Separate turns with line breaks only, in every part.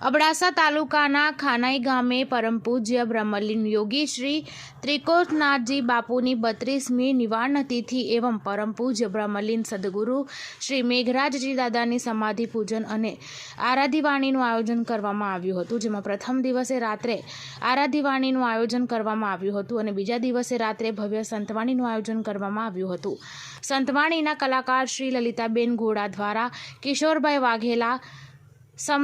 અબડાસા તાલુકાના ખાનાઈ ગામે પરમ પૂજ્ય બ્રહ્મલીન યોગી શ્રી ત્રિકોટનાથજી બાપુની બત્રીસમી નિવારણ તિથિ એવં પરમ પૂજ્ય બ્રહ્મલીન સદગુરુ શ્રી મેઘરાજજી દાદાની સમાધિ પૂજન અને આરાધીવાણીનું આયોજન કરવામાં આવ્યું હતું. જેમાં પ્રથમ દિવસે રાત્રે આરાધીવાણીનું આયોજન કરવામાં આવ્યું હતું અને બીજા દિવસે રાત્રે ભવ્ય સંતવાણીનું આયોજન કરવામાં આવ્યું હતું. સંતવાણીના કલાકાર શ્રી લલિતાબેન ઘોડા દ્વારા કિશોરભાઈ વાઘેલા સમ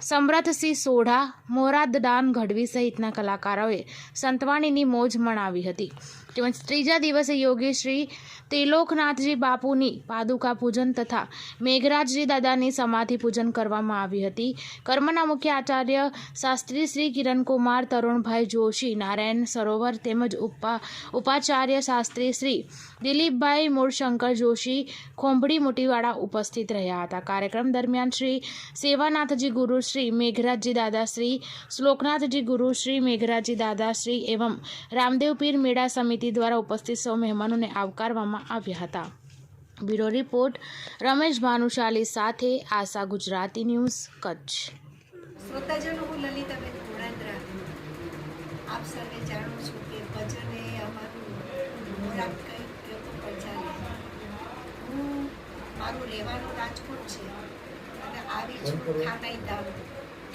સમરથસિંહ સોઢા મોરાદદાન ગઢવી સહિતના કલાકારોએ સંતવાણીની મોજ મણાવી હતી. તેમજ ત્રીજા દિવસે યોગી શ્રી ત્રિલોકનાથજી બાપુની પાદુકા પૂજન તથા મેઘરાજજી દાદાની સમાધિ પૂજન કરવામાં આવી હતી. કર્મના મુખ્ય આચાર્ય શાસ્ત્રી શ્રી કિરણકુમાર, તરુણભાઈ જોશી, નારાયણ સરોવર તેમજ ઉપા, ઉપાચાર્ય શાસ્ત્રી શ્રી દિલીપભાઈ મૂળશંકર જોશી, ખોંભડી મુટીવાળા ઉપસ્થિત રહ્યા હતા. કાર્યક્રમ દરમિયાન શ્રી સેવાનાથજી ગુરુ શ્રી મેઘરાજજી દાદાશ્રી શ્લોકનાથજી ગુરુ શ્રી મેઘરાજજી દાદાશ્રી એવં રામદેવ પીર મેળા સમિતિ દ્વારા ઉપસ્થિત સૌ મહેમાનોને આવકારવામાં આવ્યા હતા બ્યુરો રિપોર્ટ રમેશ ભાનુશાલી સાથે આશા ગુજરાતી ન્યૂઝ કચ્છ
આપ સર્વે જાણો છો કે ભજન એ અમારું મોરાક કંઈક પણ હું મારું રહેવાનું રાજકોટ છે આવી છું ખાનાઈ ધામ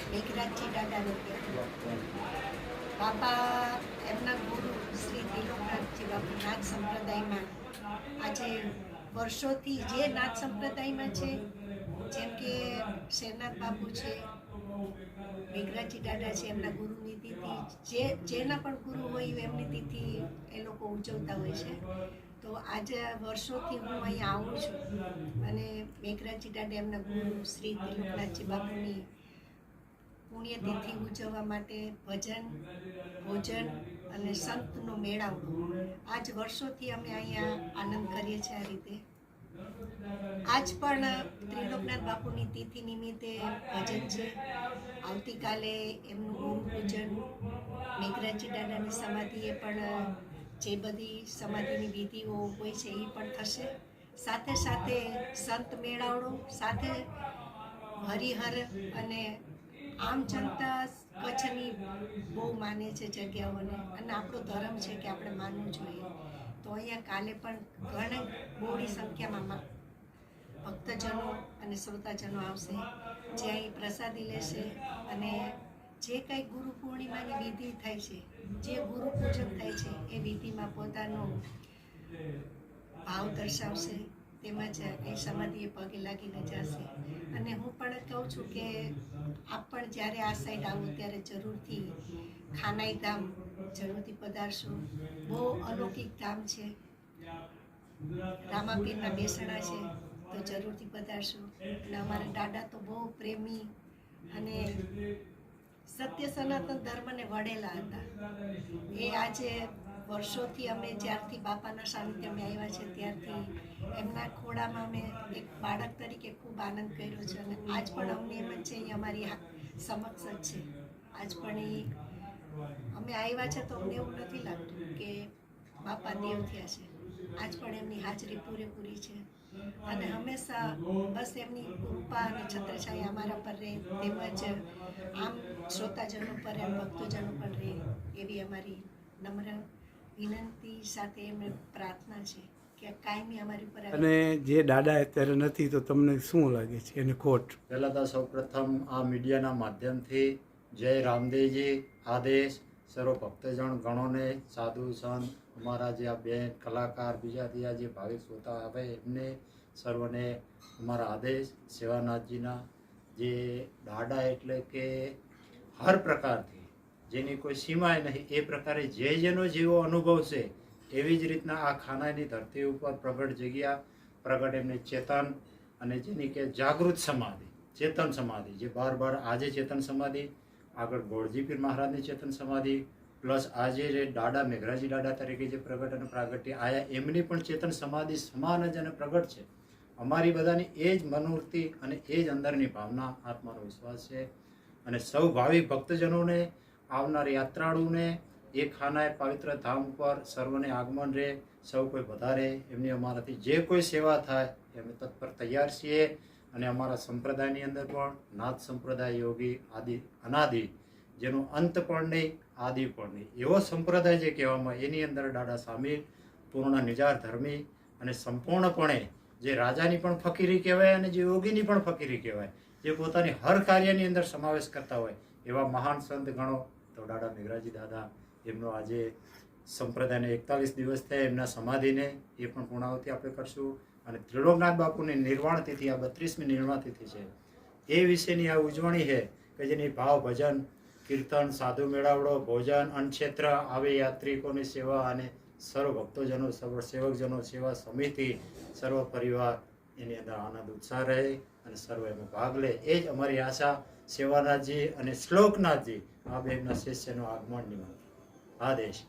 મેઘરાજજી દાદાને બાપા એમના ગુરુ શ્રી ત્રિલોકનાથજી બાપુ નાથ સંપ્રદાયમાં આજે વર્ષોથી જે નાથ સંપ્રદાયમાં છે જેમ કે શેરનાથ બાપુ છે મેઘરાજી દાદા છે એમના ગુરુની તિથિ જે જેના પણ ગુરુ હોય એમની તિથિ એ લોકો ઉજવતા હોય છે તો આજે વર્ષોથી હું અહીંયા આવું છું. અને મેઘરાજી ડેમના ગુરુ શ્રી ત્રિલોકનાથજી બાપુની પુણ્યતિથિ ઉજવવા માટે ભજન, ભોજન અને સંતનો મેળાવડો આજ વર્ષોથી અમે અહીંયા આનંદ કરીએ છીએ આ રીતે. આજ પણ ત્રિલોકનાથ બાપુની તિથિ નિમિત્તે ભજન છે. આવતીકાલે એમનું ગુરુ પૂજન મેઘરાજી દાદાની સમાધિએ પણ જે બધી સમાધિની વિધિઓ હોય છે એ પણ થશે. સાથે સાથે સંત મેળાવડો, સાથે હરિહર અને આમ જનતા કચ્છની બહુ માને છે જગ્યાઓને. અને આપણો ધર્મ છે કે આપણે માનવું જોઈએ. તો અહીંયા કાલે પણ ઘણી મોડી સંખ્યામાં ભક્તજનો અને શ્રોતાજનો આવશે. જે અહીં પ્રસાદી લેશે અને જે કંઈ ગુરુ પૂર્ણિમાની વિધિ થાય છે, જે ગુરુ પૂજન થાય છે, એ વિધિમાં પોતાનો ભાવ દર્શાવશે, તેમજ એ સમાધિએ પગે લાગીને જશે. અને હું પણ કહું છું કે આપ પણ જ્યારે આ સાઈડ આવો ત્યારે જરૂરથી ખાનાઈ ધામ જરૂરથી પધારશો. બહુ અલૌકિક ધામ છે. રામાપીરના બેસણા છે, તો જરૂરથી પધારશો. અને અમારા દાદા તો બહુ પ્રેમી અને સત્ય સનાતન ધર્મને વડેલા હતા. એ આજે વર્ષોથી અમે જ્યારથી બાપાના સાનિધ્યમાં આવ્યા છે, ત્યારથી એમના ખોળામાં અમે એક બાળક તરીકે ખૂબ આનંદ કર્યો છે અને આજ પણ અમને એમ જ છે એ અમારી સમક્ષ જ છે. આજ પણ એ અમે આવ્યા છે તો અમને એવું નથી લાગતું કે બાપા દેવ થયા છે. આજ પણ એમની હાજરી પૂરેપૂરી છે. અને હંમેશા બસ એમની કૃપા અને છત્રછાયા અમારા પર રહે તેમજ આમ શ્રોતાજનો પર એમ ભક્તોજનો પર રહે એવી અમારી નમ્ર વિનંતી સાથે એમને પ્રાર્થના છે કે કાયમી અમારી પર
અને જે દાદા અત્યારે નથી તો તમને શું લાગે છે? એની ખોટ.
પહેલાં તો સૌપ્રથમ આ મીડિયાના માધ્યમથી જય રામદેવજી આદેશ. સર્વ ભક્તજન ગણોને સાધુ સંત અમારા જે આ બેન કલાકાર બીજા બીજા જે ભાવિક શ્રોતા આવે, એમને સર્વને અમારા આદેશ સેવાનાથજીના જે દાડા એટલે કે હર પ્રકારથી, જેની કોઈ સીમાય નહીં, એ પ્રકારે જે જેનો જેવો અનુભવ છે, એવી જ રીતના આ ખાનાની ધરતી ઉપર પ્રગટ જગ્યા, પ્રગટ એમને ચેતન અને જેની કે જાગૃત સમાધિ, ચેતન સમાધિ, જે બાર બાર આજે ચેતન સમાધિ, આગળ ગોળજી પીર મહારાજની ચેતન સમાધિ પ્લસ આજે જે દાડા મેઘરાજી દાડા તરીકે જે પ્રગટ અને પ્રાગટ્ય આયા, એમની પણ ચેતન સમાધિ સમાન જ અને પ્રગટ છે. અમારી બધાની એ જ મનોવૃત્તિ અને એ જ અંદરની ભાવના, આત્માનો વિશ્વાસ છે. અને સૌ ભાવિક ભક્તજનોને, આવનાર યાત્રાળુને, એ ખાનાએ પવિત્ર ધામ ઉપર સર્વને આગમન રહે સૌ કોઈ વધારે એમની અમારાથી જે કોઈ સેવા થાય, અમે તત્પર તૈયાર છીએ. અને અમારા સંપ્રદાયની અંદર પણ નાથ સંપ્રદાય યોગી, આદિ, અનાદિ, જેનો અંત પણ નહીં આદિ પણ એવો સંપ્રદાય જે કહેવામાં એની અંદર દાડા સામી પૂર્ણ નિજાર ધર્મી અને સંપૂર્ણપણે જે રાજાની પણ ફકીરી કહેવાય અને જે યોગીની પણ ફકીરી કહેવાય, જે પોતાની હર કાર્યની અંદર સમાવેશ કરતા હોય, એવા મહાન સંત ગણો. તો દાડા મેઘરાજી દાદા, એમનો આજે સંપ્રદાયને એકતાલીસ દિવસ થયા, એમના સમાધિને એ પણ પૂર્ણાવતી આપણે કરશું. અને ત્રિલોકનાથ બાપુની નિર્વાણ તિથિ, આ બત્રીસમી નિર્વાણ તિથિ છે. એ વિશેની આ ઉજવણી છે કે જેની ભાવ ભજન કીર્તન, સાધુ મેળાવડો, ભોજન અન્નક્ષેત્ર આવે યાત્રિકોની સેવા અને સર્વ ભક્તોજનો, સર્વ સેવકજનો સેવા સમિતિ, સર્વ પરિવાર એની અંદર આનંદ, ઉત્સાહ રહે અને સર્વ એમાં ભાગ લે. એ જ અમારી આશા. સેવાનાથજી અને શ્લોકનાથજી આ બે એમના શિષ્યનું આગમન નિમંત્રણ. આદેશ.